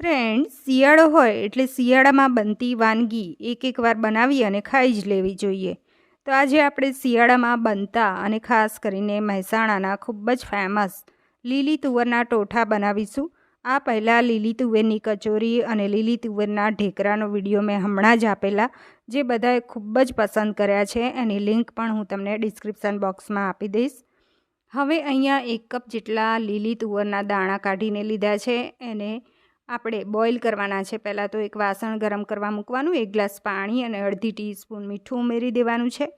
Friend, શિયાળો હોય એટલે શિયાળામાં બનતી વાનગી એક એક વાર બનાવી અને ખાઈ જ લેવી જોઈએ. તો આજે આપણે શિયાળામાં બનતા અને ખાસ કરીને મહેસાણાના ખૂબ જ ફેમસ લીલી તુવરના ટોઠા બનાવીશું. આ પહેલાં લીલી તુવેરની કચોરી અને લીલી તુવેરના ઢેકરાનો વીડિયો મેં હમણાં જ આપેલા, જે બધાએ ખૂબ જ પસંદ કર્યા છે. એની લિંક પણ હું તમને ડિસ્ક્રિપ્શન બોક્સમાં આપી દઈશ. હવે અહીંયા એક કપ જેટલા લીલી તુવરના દાણા કાઢીને લીધા છે. એને આપણે બોઇલ કરવાના છે. પહેલાં તો એક વાસણ ગરમ કરવા મૂકવાનું, એક ગ્લાસ પાણી અને અડધી ટીસ્પૂન મીઠું ઉમેરી દેવાનું છે.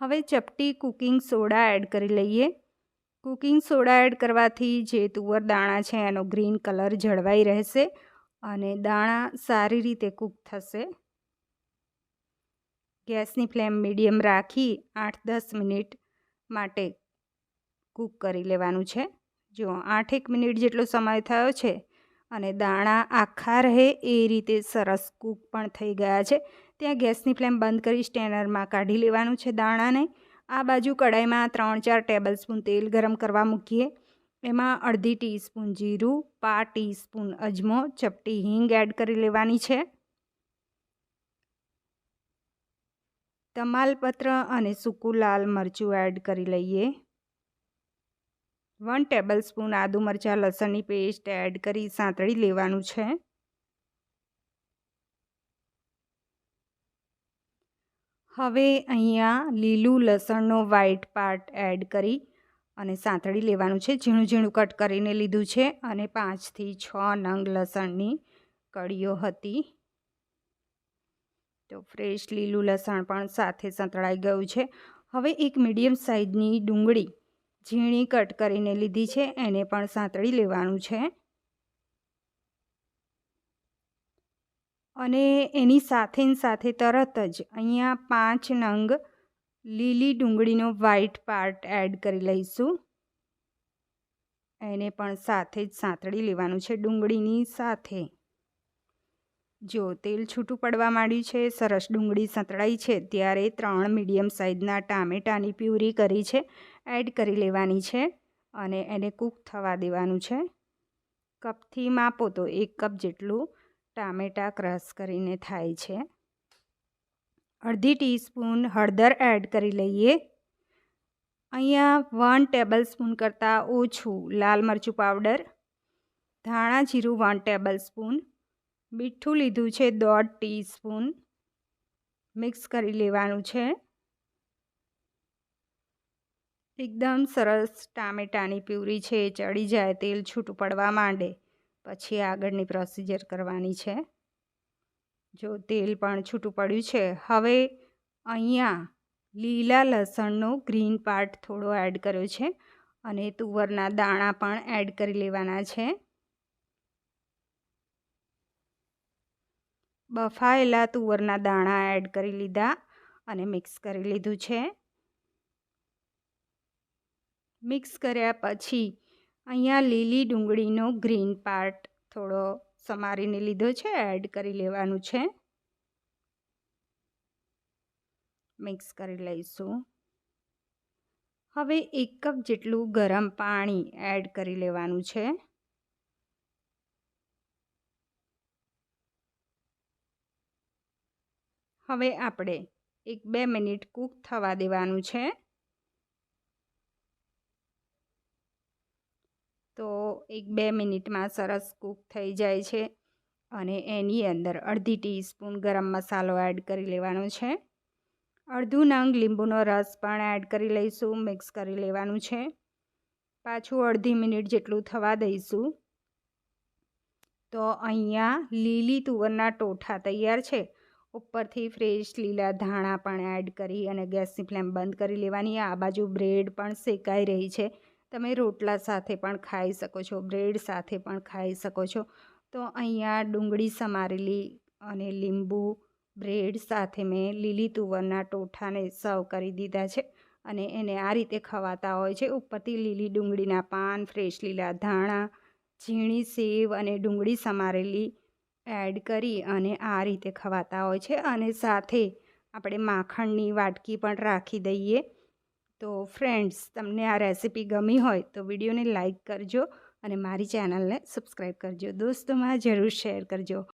હવે ચપટી કુકિંગ સોડા એડ કરી લઈએ. કુકિંગ સોડા એડ કરવાથી જે તુવર દાણા છે એનો ગ્રીન કલર જળવાઈ રહેશે અને દાણા સારી રીતે કૂક થશે. ગેસની ફ્લેમ મીડિયમ રાખી આઠ દસ મિનિટ માટે કૂક કરી લેવાનું છે. જો આઠેક મિનિટ જેટલો સમય થયો છે અને દાણા આખા રહે એ રીતે સરસ કૂક પણ થઈ ગયા છે. ત્યાં ગેસની ફ્લેમ બંધ કરી સ્ટેનરમાં કાઢી લેવાનું છે દાણાને. આ બાજુ કડાઈમાં ત્રણ ચાર ટેબલ સ્પૂન તેલ ગરમ કરવા મૂકીએ. એમાં અડધી ટીસ્પૂન જીરું પા ટીસ્પૂન અજમો, ચપટી હિંગ એડ કરી લેવાની છે. તમાલપત્ર અને સૂકું લાલ મરચું એડ કરી લઈએ. વન ટેબલ સ્પૂન આદુ મરચાં, લસણની પેસ્ટ એડ કરી સાંતળી લેવાનું છે. હવે અહીંયા લીલું લસણનો વ્હાઈટ પાર્ટ એડ કરી અને સાંતળી લેવાનું છે. ઝીણું ઝીણું કટ કરીને લીધું છે અને પાંચથી છ નંગ લસણની કળીઓ હતી. તો ફ્રેશ લીલું લસણ પણ સાથે સંતળાઈ ગયું છે. હવે એક મીડિયમ સાઇઝની ડુંગળી ઝીણી કટ કરીને લીધી છે, એને પણ સાંતળી લેવાનું છે. અને એની સાથે સાથે તરત જ અહીંયા પાંચ નંગ લીલી ડુંગળીનો વ્હાઈટ પાર્ટ એડ કરી લઈશું. એને પણ સાથે જ સાંતળી લેવાનું છે ડુંગળીની સાથે. જો તેલ છૂટું પડવા માંડ્યું છે, સરસ ડુંગળી સંતળાઈ છે, ત્યારે ત્રણ મીડિયમ સાઇઝના ટામેટાની પ્યુરી કરી છે. એડ કરી લેવાની છે અને એને કૂક થવા દેવાનું છે. કપથી માપો તો એક કપ જેટલું ટામેટાં ક્રશ કરીને થાય છે. અડધી ટીસ્પૂન હળદર એડ કરી લઈએ. અહીંયા વન ટેબલ સ્પૂન કરતાં ઓછું લાલ મરચું પાવડર, ધાણા જીરું વન ટેબલ સ્પૂન મીઠું લીધું છે દોઢ ટીસ્પૂન મિક્સ કરી લેવાનું છે. એકદમ સરસ ટામેટાની પ્યુરી છે એ ચડી જાય, તેલ છૂટું પડવા માંડે. પછી આગળની પ્રોસિજર કરવાની છે. જો તેલ પણ છૂટું પડ્યું છે, હવે અહીંયા લીલા લસણનો ગ્રીન પાર્ટ થોડો એડ કર્યો છે અને તુવરના દાણા પણ એડ કરી લેવાના છે. બફાયેલા તુવરના દાણા એડ કરી લીધા અને મિક્સ કરી લીધું છે. મિક્સ કર્યા પછી અહીંયા લીલી ડુંગળીનો ગ્રીન પાર્ટ થોડો સમારીને લીધો છે, એડ કરી લેવાનું છે. મિક્સ કરી લઈશું. હવે એક કપ જેટલું ગરમ પાણી એડ કરી લેવાનું છે. હવે આપણે એક બે મિનિટ કૂક થવા દેવાનું છે. તો એક બે મિનિટમાં સરસ કૂક થઈ જાય છે અને એની અંદર અડધી ટીસ્પૂન ગરમ મસાલો એડ કરી લેવાનો છે. અડધું નંગ લીંબુનો રસ પણ એડ કરી લઈશું, મિક્સ કરી લેવાનું છે. પાછું અડધી મિનિટ જેટલું થવા દઈશું. તો અહીંયા લીલી તુવરના ટોઠા તૈયાર છે. ઉપરથી ફ્રેશ લીલા ધાણા પણ એડ કરી અને ગેસની ફ્લેમ બંધ કરી લેવાની. આ બાજુ બ્રેડ પણ શેકાઈ રહી છે. તમે રોટલા સાથે પણ ખાઈ શકો છો, બ્રેડ સાથે પણ ખાઈ શકો છો. તો અહીંયા ડુંગળી સમારેલી અને લીંબુ, બ્રેડ સાથે મેં લીલી તુવરના ટોઠાને સર્વ કરી દીધા છે અને એને આ રીતે ખવાતા હોય છે. ઉપરથી લીલી ડુંગળીના પાન, ફ્રેશ લીલા ધાણા, ઝીણી સેવ અને ડુંગળી સમારેલી એડ કરી અને આ રીતે ખવાતા હોય છે. અને સાથે આપણે માખણની વાટકી પણ રાખી દઈએ. તો ફ્રેન્ડ્સ, તમને આ રેસીપી ગમી હોય તો વિડીયોને લાઇક કરજો અને મારી ચેનલને સબસ્ક્રાઈબ કરજો. દોસ્તોમાં જરૂર શેર કરજો.